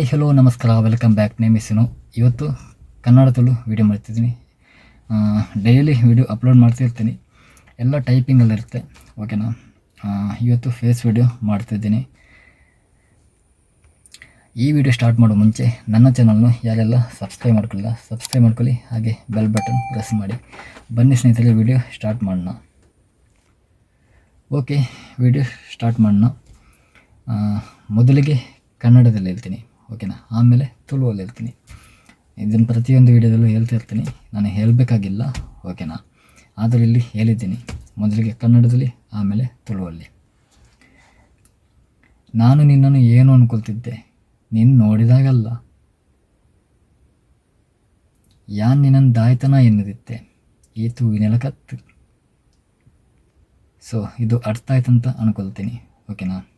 Hi hello ನಮಸ್ಕಾರ welcome back name ಇಸ್ನು ಇವತ್ತು ಕನ್ನಡದಲ್ಲೂ ವೀಡಿಯೋ ಮಾಡ್ತಿದ್ದೀನಿ. ಡೈಲಿ ವೀಡಿಯೋ ಅಪ್ಲೋಡ್ ಮಾಡ್ತಿರ್ತೀನಿ ಎಲ್ಲ ಟೈಪಿಂಗಲ್ಲಿರುತ್ತೆ ಓಕೆನಾ ಇವತ್ತು ಫೇಸ್ ವೀಡಿಯೋ ಮಾಡ್ತಿದ್ದೀನಿ ಈ ವಿಡಿಯೋ ಸ್ಟಾರ್ಟ್ ಮಾಡೋ ಮುಂಚೆ ನನ್ನ ಚಾನಲ್ನು ಯಾರೆಲ್ಲ ಸಬ್ಸ್ಕ್ರೈಬ್ ಮಾಡ್ಕೊಳ್ಳಿಲ್ಲ ಸಬ್ಸ್ಕ್ರೈಬ್ ಮಾಡ್ಕೊಳ್ಳಿ. ಹಾಗೆ ಬೆಲ್ ಬಟನ್ ಪ್ರೆಸ್ ಮಾಡಿ. ಬನ್ನಿ ಸ್ನೇಹಿತರೆ ವಿಡಿಯೋ ಸ್ಟಾರ್ಟ್ ಮಾಡೋಣ. ಓಕೆ ವಿಡಿಯೋ ಸ್ಟಾರ್ಟ್ ಮಾಡೋಣ. ಮೊದಲಿಗೆ ಕನ್ನಡದಲ್ಲಿ ಹೇಳ್ತೀನಿ. ಓಕೆನಾ? ಆಮೇಲೆ ತುಳುವಲ್ಲಿ ಹೇಳ್ತೀನಿ. ಇದನ್ನು ಪ್ರತಿಯೊಂದು ವಿಡಿಯೋದಲ್ಲೂ ಹೇಳ್ತಿರ್ತೀನಿ ನಾನು ಹೇಳಬೇಕಾಗಿಲ್ಲ, ಓಕೆನಾ? ಆದರೆ ಇಲ್ಲಿ ಹೇಳಿದ್ದೀನಿ. ಮೊದಲಿಗೆ ಕನ್ನಡದಲ್ಲಿ, ಆಮೇಲೆ ತುಳುವಲ್ಲಿ. ನಾನು ನಿನ್ನನ್ನು ಏನು ಅನ್ಕೊಳ್ತಿದ್ದೆ? ನೀನು ನೋಡಿದಾಗಲ್ಲ. ಯಾನ್ ನಿನ್ನನ್ನು ದಾಯ್ತನ ಎನ್ನದಿತ್ತೆ? ಈ ನೆಲಕತ್ತು ಕತ್ತು. ಸೊ, ಇದು ಅರ್ಥ ಆಯ್ತಂತ ಅನ್ಕೊಳ್ತೀನಿ, ಓಕೆನಾ?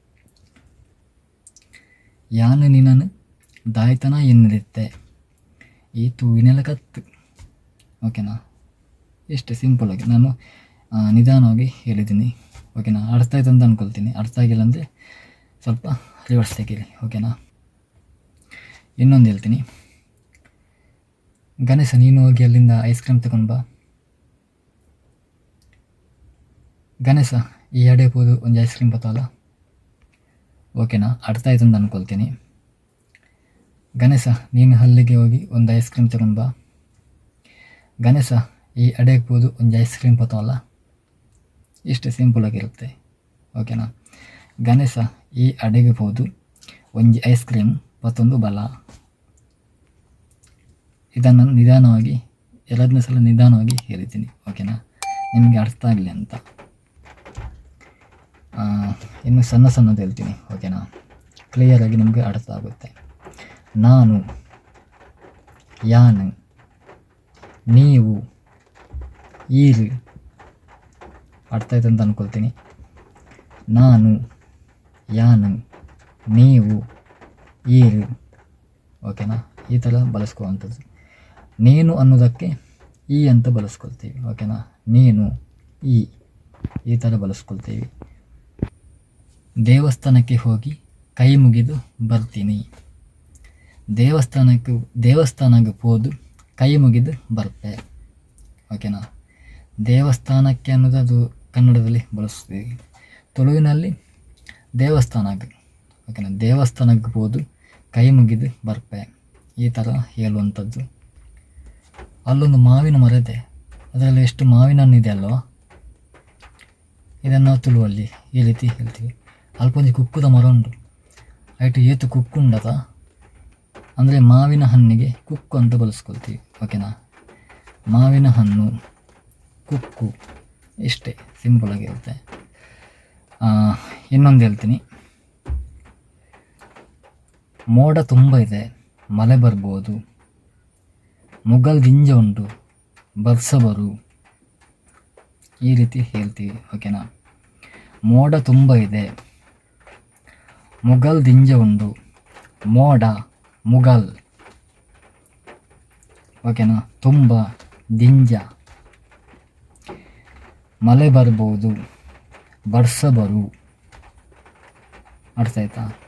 ಯಾನು ನಿನ್ನನ್ನು ದಾಯ್ತನ ಈ ತೂವಿನೆಲ ಕತ್ತು. ಓಕೆನಾ ಇಷ್ಟೇ ಸಿಂಪಲಾಗಿ ನಾನು ನಿಧಾನವಾಗಿ ಹೇಳಿದ್ದೀನಿ. ಓಕೆನಾ ಅರ್ಥ ಆಯ್ತು ಅಂತ ಅಂದ್ಕೊಳ್ತೀನಿ ಅರ್ಥ ಆಗಿಲ್ಲ ಅಂದರೆ ಸ್ವಲ್ಪ ರಿವರ್ಸ್ ತೆಗೀರಿ. ಓಕೆನಾ ಇನ್ನೊಂದು ಹೇಳ್ತೀನಿ. ಗಣೇಶ, ನೀನು ಹೋಗಿ ಅಲ್ಲಿಂದ ಐಸ್ ಕ್ರೀಮ್ ತಗೊಂಡು ಬಾ. ಗಣೇಶ, ಈ ಎಡೆ ಹೋದು ಒಂದು ಐಸ್ ಕ್ರೀಮ್ ಬತ್ತಲ್ಲ. ಓಕೆನಾ ಅರ್ಥ ಆಯ್ತು ಅಂತ ಅನ್ಕೊಳ್ತೀನಿ. ಗಣೇಶ, ನೀನು ಹಲ್ಲಿಗೆ ಹೋಗಿ ಒಂದು ಐಸ್ ಕ್ರೀಮ್ ತಗೊಂಡು ಬಾ. ಗಣೇಶ, ಈ ಅಡೆಗೆ ಹೋದು ಒಂದು ಐಸ್ ಕ್ರೀಮ್ ಪತ್ತವಲ್ಲ ಇಷ್ಟು ಸಿಂಪಲಾಗಿರುತ್ತೆ ಓಕೆನಾ ಗಣೇಶ, ಈ ಅಡೆಗೆ ಹೋದು ಒಂದು ಐಸ್ ಕ್ರೀಮ್ ಮತ್ತೊಂದು ಬಲ. ಇದನ್ನು ನಿಧಾನವಾಗಿ ಎರಡನೇ ಸಲ ನಿಧಾನವಾಗಿ ಹೇಳಿದ್ದೀನಿ ಓಕೆನಾ ನಿಮಗೆ ಅರ್ಥ ಆಗಲಿ ಅಂತ. ಇನ್ನು ಸಣ್ಣ ಸಣ್ಣದು ಹೇಳ್ತೀನಿ. ಓಕೆನಾ ಕ್ಲಿಯರಾಗಿ ನಿಮಗೆ ಅರ್ಥ ಆಗುತ್ತೆ. ನಾನು, ಯಾನು, ನೀವು ಈರು ಅರ್ಥ ಆಯ್ತು ಅಂತ ಅಂದ್ಕೊಳ್ತೀನಿ ನಾನು, ಯಾನು, ನೀವು ಈರು ಓಕೆನಾ? ಈ ಥರ ಬಳಸ್ಕೊಳ್ಳುವಂಥದ್ದು. ನೀನು ಅನ್ನೋದಕ್ಕೆ ಈ ಅಂತ ಬಳಸ್ಕೊಳ್ತೀವಿ. ಓಕೆನಾ? ನೀನು, ಈ ಈ ಥರ ಬಳಸ್ಕೊಳ್ತೀವಿ. ದೇವಸ್ಥಾನಕ್ಕೆ ಹೋಗಿ ಕೈ ಮುಗಿದು ಬರ್ತೀನಿ. ದೇವಸ್ಥಾನಕ್ಕೆ ದೇವಸ್ಥಾನಕ್ಕೆ ಹೋದು ಕೈ ಮುಗಿದು ಬರುತ್ತೆ. ಓಕೆನಾ ದೇವಸ್ಥಾನಕ್ಕೆ ಅನ್ನೋದು ಅದು ಕನ್ನಡದಲ್ಲಿ ಬಳಸ್ತೀವಿ. ತುಳುವಿನಲ್ಲಿ ದೇವಸ್ಥಾನಕ್ಕೆ ಓಕೆನಾ ದೇವಸ್ಥಾನಕ್ಕೆ ಹೋದು ಕೈ ಮುಗಿದು ಬರ್ಪೆ ಈ ಥರ ಹೇಳುವಂಥದ್ದು. ಅಲ್ಲೊಂದು ಮಾವಿನ ಮರ ಇದೆ. ಅದರಲ್ಲಿ ಎಷ್ಟು ಮಾವಿನ ಹಣ್ಣು ಇದೆ ಅಲ್ವಾ? ಇದನ್ನು ತುಳುವಲ್ಲಿ ಈ ರೀತಿ ಹೇಳ್ತೀವಿ. ಅಲ್ಪೊಂದು ಕುಕ್ಕುದ ಮರ ಉಂಟು. ಐಟು ಏತು ಕುಕ್ಕು ಉಂಡದ ಅಂದರೆ ಮಾವಿನ ಹಣ್ಣಿಗೆ ಕುಕ್ಕು ಅಂತ ಬಳಸ್ಕೊಳ್ತೀವಿ ಓಕೆನಾ ಮಾವಿನ ಹಣ್ಣು, ಕುಕ್ಕು ಇಷ್ಟೇ ಸಿಂಪಲಾಗಿರುತ್ತೆ ಇನ್ನೊಂದು ಹೇಳ್ತೀನಿ. ಮೋಡ ತುಂಬ ಇದೆ, ಮಳೆ ಬರ್ಬೋದು ಮುಗಲ್ ಗಿಂಜ ಉಂಟು ಬರ್ಸಬರು ಈ ರೀತಿ ಹೇಳ್ತೀವಿ ಓಕೆನಾ ಮೋಡ ತುಂಬ ಇದೆ, ಮೊಘಲ್ ದಿಂಜ ಉಂಡು ಮೋಡ ಮುಗಲ್ ಓಕೆನಾ? ತುಂಬ ದಿಂಜ. ಮಳೆ ಬರ್ಬೋದು. ಬರ್ಸಬರು ಅರ್ಥ ಆಯ್ತಾ?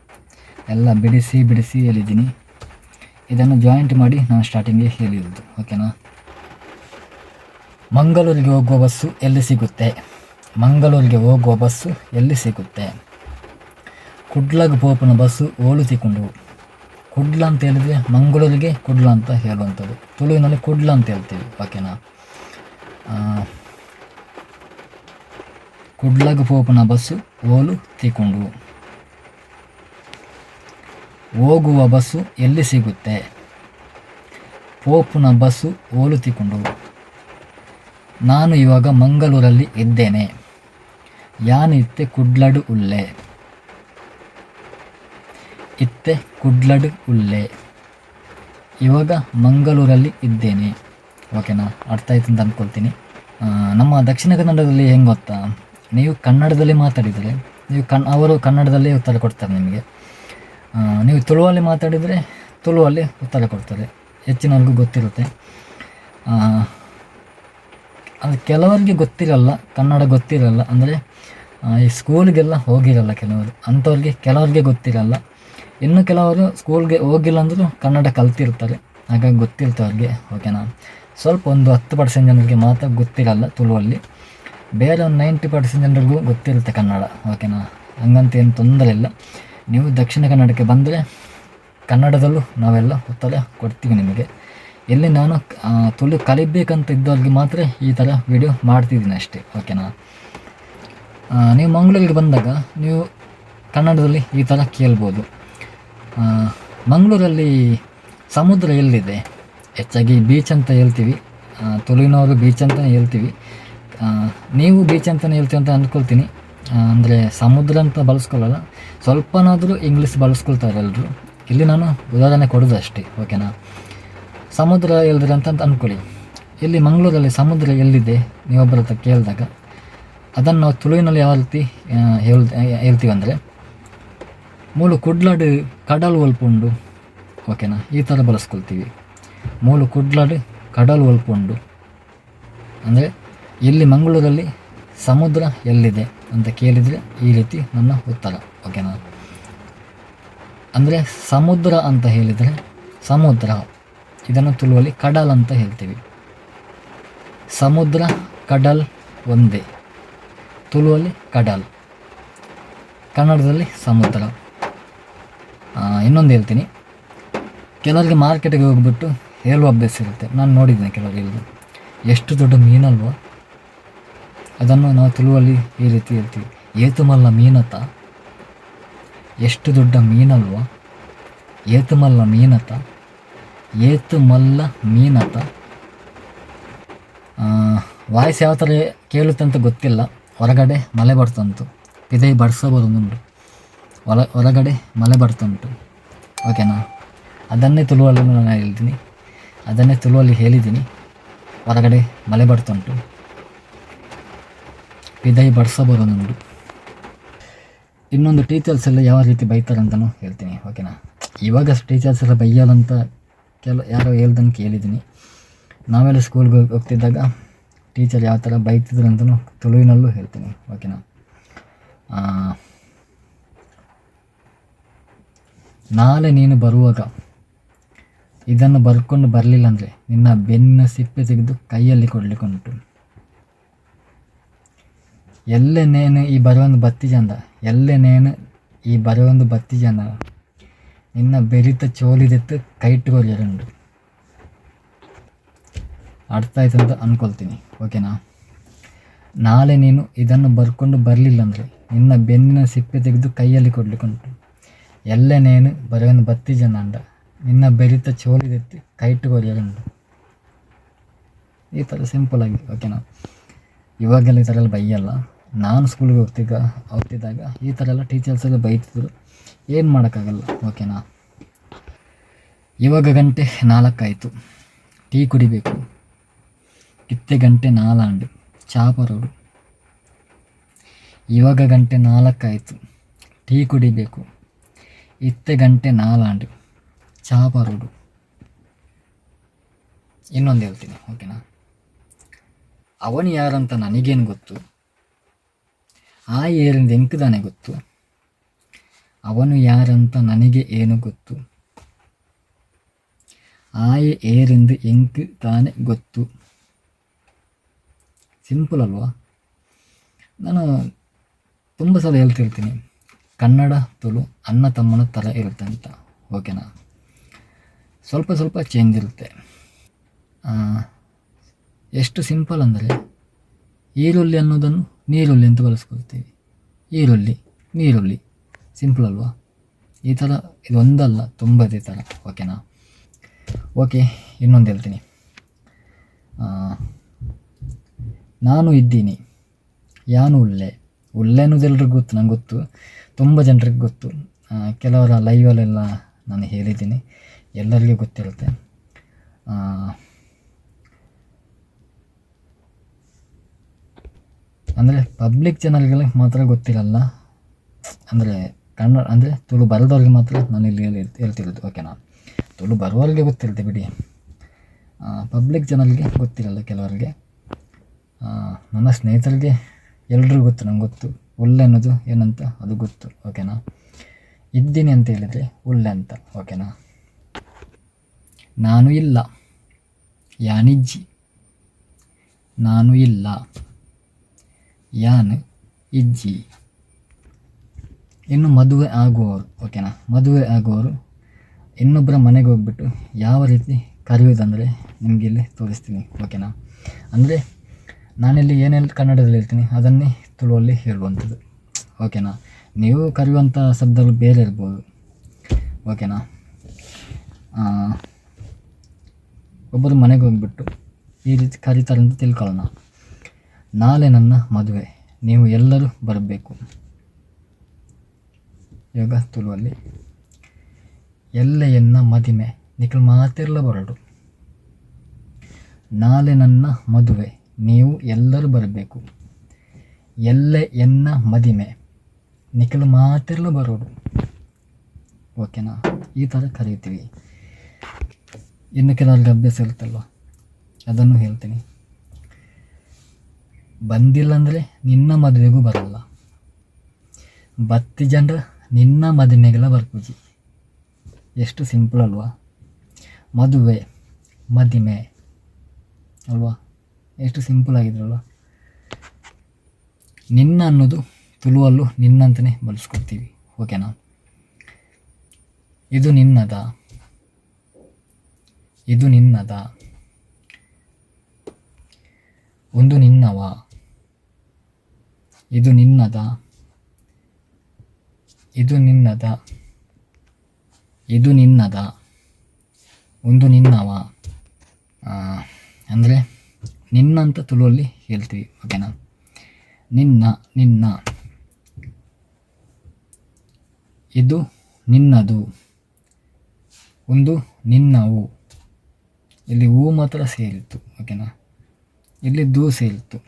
ಎಲ್ಲ ಬಿಡಿಸಿ ಬಿಡಿಸಿ ಹೇಳಿದ್ದೀನಿ. ಇದನ್ನು ಜಾಯಿಂಟ್ ಮಾಡಿ ನಾನು ಸ್ಟಾರ್ಟಿಂಗಿಗೆ ಹೇಳಿರೋದು. ಓಕೆನಾ? ಮಂಗಳೂರಿಗೆ ಹೋಗುವ ಬಸ್ಸು ಎಲ್ಲಿ ಸಿಗುತ್ತೆ? ಮಂಗಳೂರಿಗೆ ಹೋಗುವ ಬಸ್ಸು ಎಲ್ಲಿ ಸಿಗುತ್ತೆ? ಕುಡ್ಲಗ್ ಪೋಪನ ಬಸ್ಸು ಓಲುತಿಕೊಂಡು ಕುಡ್ಲ ಅಂತ ಹೇಳಿದ್ರೆ ಮಂಗಳೂರಿಗೆ ಕುಡ್ಲ ಅಂತ ಹೇಳುವಂಥದ್ದು. ತುಳುವಿನಲ್ಲಿ ಕುಡ್ಲ ಅಂತ ಹೇಳ್ತೀವಿ, ಓಕೆನಾ? ಕುಡ್ಲಗ ಪೋಪನ ಬಸ್ಸು, ಓಲು ತಿಕೊಂಡು. ಹೋಗುವ ಬಸ್ಸು ಎಲ್ಲಿ ಸಿಗುತ್ತೆ? ಪೋಪುನ ಬಸ್ಸು, ಓಲು ತಿಕೊಂಡು. ನಾನು ಇವಾಗ ಮಂಗಳೂರಲ್ಲಿ ಇದ್ದೇನೆ. ಯಾನಿತ್ತೆ ಕುಡ್ಲಡು ಉಲ್ಲೆ. ಇತ್ತೆ ಕುಡ್ಲಡ್ ಉಲ್ಲೆ. ಇವಾಗ ಮಂಗಳೂರಲ್ಲಿ ಇದ್ದೇನೆ. ಓಕೆನಾ? ಅರ್ಥ ಆಯ್ತು ಅಂತ ಅಂದ್ಕೊಳ್ತೀನಿ ನಮ್ಮ ದಕ್ಷಿಣ ಕನ್ನಡದಲ್ಲಿ ಹೆಂಗೆ ಗೊತ್ತಾ? ನೀವು ಕನ್ನಡದಲ್ಲಿ ಮಾತಾಡಿದರೆ, ನೀವು ಕನ್ ಅವರು ಕನ್ನಡದಲ್ಲಿ ಉತ್ತರ ಕೊಡ್ತಾರೆ ನಿಮಗೆ. ನೀವು ತುಳುವಲ್ಲಿ ಮಾತಾಡಿದರೆ ತುಳುವಲ್ಲಿ ಉತ್ತರ ಕೊಡ್ತಾರೆ. ಹೆಚ್ಚಿನವ್ರಿಗೂ ಗೊತ್ತಿರುತ್ತೆ. ಅದು ಕೆಲವರಿಗೆ ಗೊತ್ತಿರಲ್ಲ, ಕನ್ನಡ ಗೊತ್ತಿರಲ್ಲ, ಅಂದರೆ ಈ ಸ್ಕೂಲಿಗೆಲ್ಲ ಹೋಗಿರಲ್ಲ ಕೆಲವರು. ಅಂಥವ್ರಿಗೆ ಕೆಲವ್ರಿಗೆ ಗೊತ್ತಿರಲ್ಲ. ಇನ್ನು ಕೆಲವರು ಸ್ಕೂಲ್ಗೆ ಹೋಗಿಲ್ಲ ಅಂದರೂ ಕನ್ನಡ ಕಲ್ತಿರ್ತಾರೆ. ಹಾಗಾಗಿ ಗೊತ್ತಿರ್ತವೆ ಅವ್ರಿಗೆ ಓಕೆನಾ ಸ್ವಲ್ಪ ಒಂದು ಹತ್ತು ಪರ್ಸೆಂಟ್ ಜನರಿಗೆ ಮಾತ್ರ ಗೊತ್ತಿರಲ್ಲ ತುಳುವಲ್ಲಿ. ಬೇರೆ ಒಂದು ನೈಂಟಿ ಪರ್ಸೆಂಟ್ ಜನರಿಗೂ ಗೊತ್ತಿರುತ್ತೆ ಕನ್ನಡ ಓಕೆನಾ ಹಂಗಂತ ಏನು ತೊಂದರೆ ಇಲ್ಲ. ನೀವು ದಕ್ಷಿಣ ಕನ್ನಡಕ್ಕೆ ಬಂದರೆ ಕನ್ನಡದಲ್ಲೂ ನಾವೆಲ್ಲ ಉತ್ತರ ಕೊಡ್ತೀವಿ ನಿಮಗೆ. ಇಲ್ಲಿ ನಾನು ತುಳು ಕಲಿಬೇಕಂತ ಇದ್ದವ್ರಿಗೆ ಮಾತ್ರ ಈ ಥರ ವಿಡಿಯೋ ಮಾಡ್ತಿದ್ದೀನಿ ಅಷ್ಟೇ ಓಕೆನಾ ನೀವು ಮಂಗಳೂರಿಗೆ ಬಂದಾಗ ನೀವು ಕನ್ನಡದಲ್ಲಿ ಈ ಥರ ಕೇಳ್ಬೋದು. ಮಂಗಳೂರಲ್ಲಿ ಸಮುದ್ರ ಎಲ್ಲಿದೆ? ಹೆಚ್ಚಾಗಿ ಬೀಚ್ ಅಂತ ಹೇಳ್ತೀವಿ. ತುಳುವಿನವರು ಬೀಚ್ ಅಂತಲೇ ಹೇಳ್ತೀವಿ. ನೀವು ಬೀಚ್ ಅಂತಲೇ ಹೇಳ್ತೀವಿ ಅಂತ ಅಂದ್ಕೊಳ್ತೀನಿ. ಅಂದರೆ ಸಮುದ್ರ ಅಂತ ಬಳಸ್ಕೊಳ್ಳಲ್ಲ. ಸ್ವಲ್ಪನಾದರೂ ಇಂಗ್ಲೀಷ್ ಬಳಸ್ಕೊಳ್ತಾರೆ ಎಲ್ಲರೂ ಇಲ್ಲಿ ನಾನು ಉದಾಹರಣೆ ಕೊಡೋದು ಅಷ್ಟೇ ಓಕೆನಾ ಸಮುದ್ರ ಎಲ್ಲಿದೆ ಅಂತ ಅಂತ ಅಂದ್ಕೊಳ್ಳಿ ಇಲ್ಲಿ ಮಂಗಳೂರಲ್ಲಿ ಸಮುದ್ರ ಎಲ್ಲಿದೆ? ನೀವೊಬ್ಬರ ಹತ್ರ ಕೇಳಿದಾಗ. ಅದನ್ನು ನಾವು ತುಳುವಿನಲ್ಲಿ ಯಾವ ರೀತಿ ಹೇಳ್, ಹೇಳ್ತೀವಿ ಅಂದರೆ ಮೂಲು ಕುಡ್ಲಾಡು ಕಡಲು ಒಲ್ಪುಂಡು ಓಕೆನಾ ಈ ಥರ ಬಳಸ್ಕೊಳ್ತೀವಿ. ಮೂಲು ಕುಡ್ಲಾಡು ಕಡಲು ಒಲ್ಪುಂಡು ಅಂದರೆ ಇಲ್ಲಿ ಮಂಗಳೂರಲ್ಲಿ ಸಮುದ್ರ ಎಲ್ಲಿದೆ ಅಂತ ಕೇಳಿದರೆ ಈ ರೀತಿ ನನ್ನ ಉತ್ತರ. ಓಕೆನಾ ಅಂದರೆ ಸಮುದ್ರ ಅಂತ ಹೇಳಿದರೆ ಸಮುದ್ರ, ಇದನ್ನು ತುಳುವಲ್ಲಿ ಕಡಲ್ ಅಂತ ಹೇಳ್ತೀವಿ. ಸಮುದ್ರ, ಕಡಲ್ ಒಂದೇ. ತುಳುವಲ್ಲಿ ಕಡಲ್. ಕನ್ನಡದಲ್ಲಿ ಸಮುದ್ರ. ಇನ್ನೊಂದು ಹೇಳ್ತೀನಿ. ಕೆಲವರಿಗೆ ಮಾರ್ಕೆಟಿಗೆ ಹೋಗ್ಬಿಟ್ಟು ಹೇಳುವ ಅಭ್ಯಾಸ ಇರುತ್ತೆ. ನಾನು ನೋಡಿದ್ದೇನೆ ಕೆಲವರು ಹೇಳಿದ್ರು ಎಷ್ಟು ದೊಡ್ಡ ಮೀನಲ್ವ ಅದನ್ನು ನಾವು ತಿಳುವಲ್ಲಿ ಈ ರೀತಿ ಹೇಳ್ತೀವಿ. ಏತುಮಲ್ಲ ಮೀನತ? ಎಷ್ಟು ದೊಡ್ಡ ಮೀನಲ್ವ ಏತುಮಲ್ಲ ಮೀನತ? ಏತುಮಲ್ಲ ಮೀನತ? ವಾಯ್ಸ್ ಯಾವ ಥರ ಕೇಳುತ್ತೆ ಅಂತ ಗೊತ್ತಿಲ್ಲ. ಹೊರಗಡೆ ಮಳೆ ಬರ್ತಂತು ಪಿದೈ ಬಡಿಸಬಹುದುಂಟು ಹೊರ ಹೊರಗಡೆ ಮಳೆ ಬರ್ತುಂಟು ಓಕೆನಾ ಅದನ್ನೇ ತುಳುವಲ್ಲಿ ನಾನು ಹೇಳ್ತೀನಿ. ಅದನ್ನೇ ತುಳುವಲ್ಲಿ ಹೇಳಿದ್ದೀನಿ. ಹೊರಗಡೆ ಮಳೆ ಬರ್ತುಂಟು ಪಿದೈ ಬಡಿಸಬಹುದುಂಟು ಇನ್ನೊಂದು ಟೀಚರ್ಸ್ ಎಲ್ಲ ಯಾವ ರೀತಿ ಬೈತಾರೆ ಅಂತಲೂ ಹೇಳ್ತೀನಿ ಓಕೆನಾ ಇವಾಗ ಟೀಚರ್ಸ್ ಎಲ್ಲ ಬೈಯಲ್ಲಂತ ಕೆಲ, ಯಾರೋ ಹೇಳ್ದಂಗೆ ಕೇಳಿದ್ದೀನಿ. ನಾವೆಲ್ಲ ಸ್ಕೂಲ್ಗೆ ಹೋಗ್- ಹೋಗ್ತಿದ್ದಾಗ ಟೀಚರ್ ಯಾವ ಥರ ಬೈತಿದ್ರು ಅಂತಲೂ ತುಳುವಿನಲ್ಲೂ ಹೇಳ್ತೀನಿ ಓಕೆನಾ ಆ, ನಾಳೆ ನೀನು ಬರುವಾಗ ಇದನ್ನು ಬರ್ಕೊಂಡು ಬರಲಿಲ್ಲ ಅಂದರೆ ನಿನ್ನ ಬೆನ್ನ ಸಿಪ್ಪೆ ತೆಗೆದು ಕೈಯಲ್ಲಿ ಕೊಡಲಿಕ್ಕುಂಟು. ಎಲ್ಲೆ ನೇನು ಈ ಬರವೊಂದು ಬತ್ತಿ ಚಂದ, ಎಲ್ಲೆ ನೇನು ಈ ಬರುವೊಂದು ಬತ್ತಿ ಚಂದ, ನಿನ್ನ ಬೆರಿತ ಚೋಲಿದೆತ್ತು ಕೈಟ್ಗೋಲಿ ಎರಡು ಅರ್ಥ ಆಯ್ತು ಅಂತ ಅಂದ್ಕೊಳ್ತೀನಿ ಓಕೆನಾ? ನಾಳೆ ನೀನು ಇದನ್ನು ಬರ್ಕೊಂಡು ಬರಲಿಲ್ಲ ಅಂದರೆ ನಿನ್ನ ಬೆನ್ನಿನ ಸಿಪ್ಪೆ ತೆಗೆದು ಕೈಯಲ್ಲಿ ಕೊಡ್ಲಿಕ್ಕುಂಟು. ಬರುವೊಂದು ಬತ್ತಿ ಜನ ಅಂಡ ನಿನ್ನ ಬೆರಿತ ಚೋಲಿದೆತ್ತಿ ಕೈಟ್ಗೋಲಿ ಎರಡು ಈ ಥರ ಸಿಂಪಲ್ ಆಗಿ ಓಕೆನಾ ಇವಾಗೆಲ್ಲ ಈ ಥರ ಎಲ್ಲ ಬೈಯಲ್ಲ. ನಾನು ಸ್ಕೂಲಿಗೆ ಹೋಗ್ತಿದ್ದ, ಹೋಗ್ತಿದ್ದಾಗ ಈ ಥರ ಎಲ್ಲ ಟೀಚರ್ಸ್ ಎಲ್ಲ ಬೈತಿದ್ರು. ಏನು ಮಾಡೋಕ್ಕಾಗಲ್ಲ ಓಕೆನಾ ಇವಾಗ ಗಂಟೆ ನಾಲ್ಕಾಯಿತು. ಟೀ ಕುಡಿಬೇಕು. ಇತ್ತೆ ಗಂಟೆ ನಾಲಾಂಡು. ಚಾಪರೋಡು ಇವಾಗ ಗಂಟೆ ನಾಲ್ಕಾಯಿತು. ಟೀ ಕುಡಿಬೇಕು. ಇತ್ತೆ ಗಂಟೆ ನಾಲಾಂಡು ಚಾಪರೋಡು ಇನ್ನೊಂದು ಹೇಳ್ತೀನಿ, ಓಕೆನಾ? ಅವನು ಯಾರಂತ ನನಗೇನು ಗೊತ್ತು? ಆ ಏರಿಂದ ಎಂಕ್ ತಾನೇ ಗೊತ್ತು. ಅವನು ಯಾರಂತ ನನಗೆ ಏನು ಗೊತ್ತು? ಆಯ ಏರಿಂದ ಎಂಕ್ ತಾನೆ ಗೊತ್ತು. ಸಿಂಪಲ್ ಅಲ್ವಾ? ನಾನು ತುಂಬ ಸಲ ಹೇಳ್ತಿರ್ತೀನಿ. ಕನ್ನಡ ತುಳು ಅನ್ನ ತಮ್ಮನ ಥರ ಇರುತ್ತೆ ಅಂತ. ಓಕೆನಾ ಸ್ವಲ್ಪ ಸ್ವಲ್ಪ ಚೇಂಜ್ ಇರುತ್ತೆ. ಎಷ್ಟು ಸಿಂಪಲ್ ಅಂದರೆ ಈರುಳ್ಳಿ ಅನ್ನೋದನ್ನು ನೀರುಳ್ಳಿ ಅಂತ ಬಳಸ್ಕೊಳ್ತೀವಿ. ಈರುಳ್ಳಿ, ನೀರುಳ್ಳಿ. ಸಿಂಪಲ್ ಅಲ್ವಾ? ಈ ಥರ ಇದೊಂದಲ್ಲ ತುಂಬ ಇದೇ ಥರ. ಓಕೆನಾ ಓಕೆ ಇನ್ನೊಂದು ಹೇಳ್ತೀನಿ. ನಾನು ಇದ್ದೀನಿ. ಯಾನು ಉಳ್ಳೆ? ಅನ್ನೋದು ಎಲ್ರಿಗೂ ಗೊತ್ತು, ನಂಗೆ ಗೊತ್ತು. ತುಂಬ ಜನರಿಗೆ ಗೊತ್ತು. ಕೆಲವರ ಲೈವಲ್ಲೆಲ್ಲ ನಾನು ಹೇಳಿದ್ದೀನಿ. ಎಲ್ಲರಿಗೂ ಗೊತ್ತಿರುತ್ತೆ. ಅಂದರೆ ಪಬ್ಲಿಕ್ ಚಾನಲ್ಗಳಿಗೆ ಮಾತ್ರ ಗೊತ್ತಿರಲ್ಲ. ಅಂದರೆ ಕನ್ನಡ, ಅಂದರೆ ತುಳು ಬರೋದವ್ರಿಗೆ ಮಾತ್ರ ನಾನು ಇಲ್ಲಿ ಹೇಳಿ, ಹೇಳ್ತಿರೋದು. ಓಕೆನಾ ತುಳು ಬರುವವರಿಗೆ ಗೊತ್ತಿರುತ್ತೆ ಬಿಡಿ. ಪಬ್ಲಿಕ್ ಚಾನಲ್ಗೆ ಗೊತ್ತಿರಲ್ಲ ಕೆಲವರಿಗೆ. ನನ್ನ ಸ್ನೇಹಿತರಿಗೆ ಎಲ್ರಿಗೂ ಗೊತ್ತು, ನಂಗೆ ಗೊತ್ತು. ಒಳ್ಳೆ ಅನ್ನೋದು ಏನಂತ ಅದು ಗೊತ್ತು ಓಕೆನಾ ಇದ್ದೀನಿ ಅಂತ ಹೇಳಿದರೆ ಒಳ್ಳೆ ಅಂತ ಓಕೆನಾ ನಾನು ಇಲ್ಲ. ಯಾನಿಜ್ಜಿ. ನಾನು ಇಲ್ಲ. ಯಾನ್ ಇಜ್ಜಿ. ಇನ್ನು ಮದುವೆ ಆಗುವವರು ಓಕೆನಾ ಮದುವೆ ಆಗುವವರು ಇನ್ನೊಬ್ಬರ ಮನೆಗೆ ಹೋಗ್ಬಿಟ್ಟು ಯಾವ ರೀತಿ ಕರೆಯೋದಂದರೆ ನಿಮಗೆ ಇಲ್ಲಿ ತೋರಿಸ್ತೀನಿ ಓಕೆನಾ ಅಂದರೆ ನಾನಿಲ್ಲಿ ಏನೇನು ಕನ್ನಡದಲ್ಲಿ ಹೇಳ್ತೀನಿ, ಅದನ್ನೇ ತುಳುವಲ್ಲಿ ಹೇಳುವಂಥದ್ದು. ಓಕೆನಾ? ನೀವು ಕರೆಯುವಂಥ ಶಬ್ದಗಳು ಬೇರೆ ಇರ್ಬೋದು. ಓಕೆನಾ? ಒಬ್ಬರು ಮನೆಗೆ ಹೋಗ್ಬಿಟ್ಟು ಈ ರೀತಿ ಕರೀತಾರೆ ಅಂತ ತಿಳ್ಕೊಳ್ಳೋಣ. ನಾಳೆ ನನ್ನ ಮದುವೆ, ನೀವು ಎಲ್ಲರೂ ಬರಬೇಕು. ಯೋಗ ತುಳುವಲ್ಲಿ. ಎಲ್ಲೆಯನ್ನ ಮದಿಮೆ, ನಿಖಲ್ ಮಾತೆಲ್ಲ ಬರಡು ನಾಳೆ ನನ್ನ ಮದುವೆ ನೀವು ಎಲ್ಲರೂ ಬರಬೇಕು. ಎಲ್ಲ ಎನ್ನ ಮದಿಮೆ, ನಿಖಲ್ ಮಾತೆಲ್ಲ ಬರೋಡು. ಓಕೆನಾ? ಈ ಥರ ಕರೀತೀವಿ. ಇನ್ನು ಕೆಲವ್ರಿಗೆ ಅಭ್ಯಾಸ ಇರುತ್ತಲ್ವ ಅದನ್ನು ಹೇಳ್ತೀನಿ. ಬಂದಿಲ್ಲ ಅಂದರೆ ನಿನ್ನ ಮದುವೆಗೂ ಬರಲ್ಲ. ಬತ್ತಿ ಜನರ ನಿನ್ನ ಮದುವೆಗೆಲ್ಲ ಬರ್ತೀವಿ ಎಷ್ಟು ಸಿಂಪಲ್ ಅಲ್ವಾ? ಮದುವೆ, ಮದಿಮೆ. ಅಲ್ವಾ? ಎಷ್ಟು ಸಿಂಪಲ್ ಆಗಿದ್ರಲ್ವ? ನಿನ್ನ ಅನ್ನೋದು ತುಳುವಲ್ಲೂ ನಿನ್ನಂತಲೇ ಬಳಸ್ಕೊಡ್ತೀವಿ. ಓಕೆನಾ ಇದು ನಿನ್ನದ. ಇದು ನಿನ್ನದ. ಒಂದು ನಿನ್ನವ. ಇದು ನಿನ್ನದ. ಇದು ನಿನ್ನದ. ಇದು ನಿನ್ನದ. ಒಂದು ನಿನ್ನವ. ಅಂದರೆ? ನಿನ್ನ ಅಂತ ತುಳುವಲ್ಲಿ ಹೇಳ್ತೀವಿ ಓಕೆನಾ ನಿನ್ನ ನಿನ್ನ. ಇದು ನಿನ್ನದು. ಒಂದು ನಿನ್ನವು. ಇಲ್ಲಿ ಹೂ ಮಾತ್ರ ಸೇರಿತ್ತು ಓಕೆನಾ ಇಲ್ಲಿ ದೂ ಸೇರಿತ್ತು.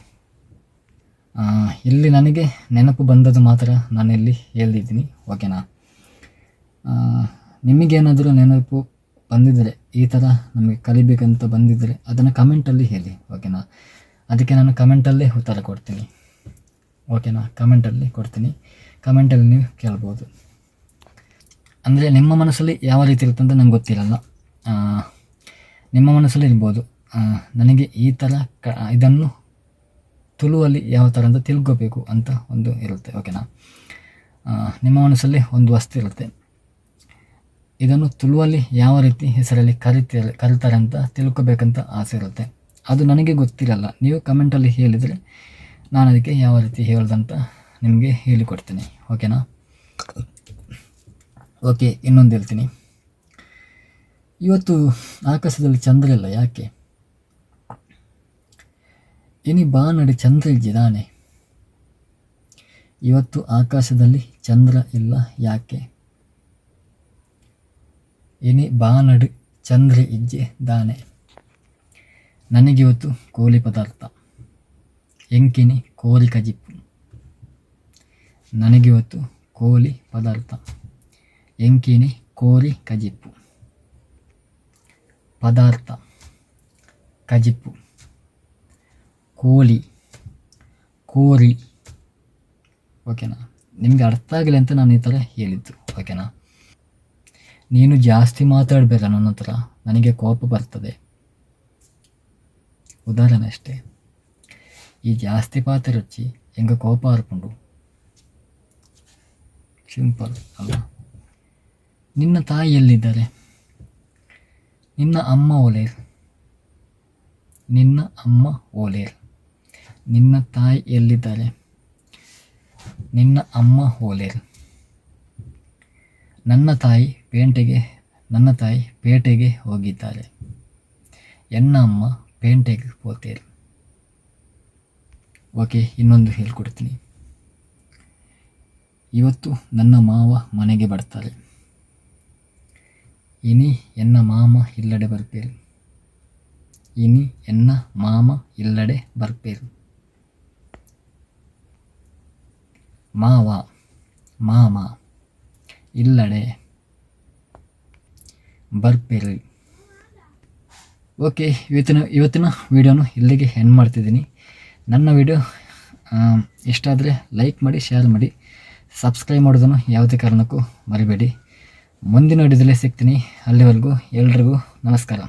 ಇಲ್ಲಿ ನನಗೆ ನೆನಪು ಬಂದದ್ದು ಮಾತ್ರ ನಾನಿಲ್ಲಿ ಹೇಳಿದ್ದೀನಿ ಓಕೆನಾ ನಿಮಗೇನಾದರೂ ನೆನಪು ಬಂದಿದ್ದರೆ ಈ ಥರ ನಮಗೆ ಕಲಿಬೇಕಂತ ಬಂದಿದ್ದರೆ ಅದನ್ನು ಕಮೆಂಟಲ್ಲಿ ಹೇಳಿ ಓಕೆನಾ ಅದಕ್ಕೆ ನಾನು ಕಮೆಂಟಲ್ಲೇ ಉತ್ತರ ಕೊಡ್ತೀನಿ. ಓಕೆನಾ ಕಮೆಂಟಲ್ಲಿ ಕೊಡ್ತೀನಿ. ಕಮೆಂಟಲ್ಲಿ ನೀವು ಕೇಳ್ಬೋದು. ಅಂದರೆ ನಿಮ್ಮ ಮನಸ್ಸಲ್ಲಿ ಯಾವ ರೀತಿ ಇರುತ್ತೆ ಅಂತ ನಂಗೆ ಗೊತ್ತಿರಲ್ಲ. ನಿಮ್ಮ ಮನಸ್ಸಲ್ಲಿ ಇರ್ಬೋದು. ನನಗೆ ಈ ಥರ ಕ, ಇದನ್ನು ತುಳುವಲ್ಲಿ ಯಾವ ಥರ ಅಂತ ತಿಳ್ಕೋಬೇಕು ಅಂತ ಒಂದು ಇರುತ್ತೆ ಓಕೆನಾ ನಿಮ್ಮ ಮನಸ್ಸಲ್ಲಿ ಒಂದು ವಸ್ತು ಇರುತ್ತೆ. ಇದನ್ನು ತುಳುವಲ್ಲಿ ಯಾವ ರೀತಿ ಹೆಸರಲ್ಲಿ ಕರಿತಾರೆ, ಕರೀತಾರೆ ಅಂತ ತಿಳ್ಕೊಬೇಕಂತ ಆಸೆ ಇರುತ್ತೆ. ಅದು ನನಗೆ ಗೊತ್ತಿರಲ್ಲ. ನೀವು ಕಮೆಂಟಲ್ಲಿ ಹೇಳಿದರೆ ನಾನು ಅದಕ್ಕೆ ಯಾವ ರೀತಿ ಹೇಳ್ದಂತ ನಿಮಗೆ ಹೇಳಿಕೊಡ್ತೀನಿ. ಓಕೆನಾ ಓಕೆ ಇನ್ನೊಂದು ಹೇಳ್ತೀನಿ. ಇವತ್ತು ಆಕಾಶದಲ್ಲಿ ಚಂದ್ರ ಇಲ್ಲ ಯಾಕೆ? ಇನಿ ಬಾನಡಿ ಚಂದ್ರ ಇದ್ದಾನೆ ಇವತ್ತು ಆಕಾಶದಲ್ಲಿ ಚಂದ್ರ ಇಲ್ಲ ಯಾಕೆ? ಇನಿ ಬಾನಡು ಚಂದ್ರ ಇಜ್ಜೆ ದಾನೆ. ನನಗಿವತ್ತು ಕೋಳಿ ಪದಾರ್ಥ. ಎಂಕಿನಿ ಕೋಳಿ ಕಜಿಪ್ಪು. ನನಗಿವತ್ತು ಕೋಳಿ ಪದಾರ್ಥ. ಎಂಕಿನಿ ಕೋರಿ ಕಜಿಪ್ಪು. ಪದಾರ್ಥ. ಕಜಿಪ್ಪು. ಕೋಳಿ ಕೋರಿ. ಓಕೆನಾ? ನಿಮಗೆ ಅರ್ಥ ಆಗಲಿ ಅಂತ ನಾನು ಈ ಥರ ಹೇಳಿದ್ದು. ಓಕೆನಾ? ನೀನು ಜಾಸ್ತಿ ಮಾತಾಡಬೇಡ ನನ್ನ ಹತ್ರ. ನನಗೆ ಕೋಪ ಬರ್ತದೆ. ಉದಾಹರಣೆ ಅಷ್ಟೇ ಈ ಜಾಸ್ತಿ ಪಾತ್ರೆ ರುಚಿ ಹೆಂಗ ಕೋಪ ಹರ್ಕೊಂಡು. ಸಿಂಪಲ್ ಅಲ್ಲ ನಿನ್ನ ತಾಯಿ ಎಲ್ಲಿದ್ದಾರೆ? ನಿನ್ನ ಅಮ್ಮ ಓಲೇರ್? ನಿನ್ನ ಅಮ್ಮ ಓಲೇರ್. ನಿನ್ನ ತಾಯಿ ಎಲ್ಲಿದ್ದಾರೆ? ನಿನ್ನ ಅಮ್ಮ ಓಲೇರ್. ನನ್ನ ತಾಯಿ ಪೇಂಟೆಗೆ, ನನ್ನ ತಾಯಿ ಪೇಟೆಗೆ ಹೋಗಿದ್ದಾರೆ ಎನ್ನ ಅಮ್ಮ ಪೇಂಟೆಗೆ ಹೋಗ್ತೇರು. ಓಕೆ, ಇನ್ನೊಂದು ಹೇಳ್ಕೊಡ್ತೀನಿ. ಇವತ್ತು ನನ್ನ ಮಾವ ಮನೆಗೆ ಬರ್ತಾರೆ ಇನಿ ಎನ್ನ ಮಾಮ ಇಲ್ಲಡೆ ಬರ್ಪೇರು. ಇನಿ ಎನ್ನ ಮಾಮ ಇಲ್ಲಡೆ ಬರ್ಪೇರು. ಮಾವ, ಮಾಮ, ಇಲ್ಲಡೆ ಬರ್ಪೇರು ಓಕೆ ಇವತ್ತಿನ ಇವತ್ತಿನ ವೀಡಿಯೋನು ಇಲ್ಲಿಗೆ ಎಂಡ್ ಮಾಡ್ತಿದ್ದೀನಿ. ನನ್ನ ವಿಡಿಯೋ ಇಷ್ಟಾದರೆ ಲೈಕ್ ಮಾಡಿ ಶೇರ್ ಮಾಡಿ ಸಬ್ಸ್ಕ್ರೈಬ್ ಮಾಡೋದನ್ನು ಯಾವುದೇ ಕಾರಣಕ್ಕೂ ಮರಿಬೇಡಿ. ಮುಂದಿನ ವಿಡಿಯೋದಲ್ಲಿ ಸಿಗ್ತೀನಿ. ಅಲ್ಲಿವರೆಗೂ ಎಲ್ರಿಗೂ ನಮಸ್ಕಾರ.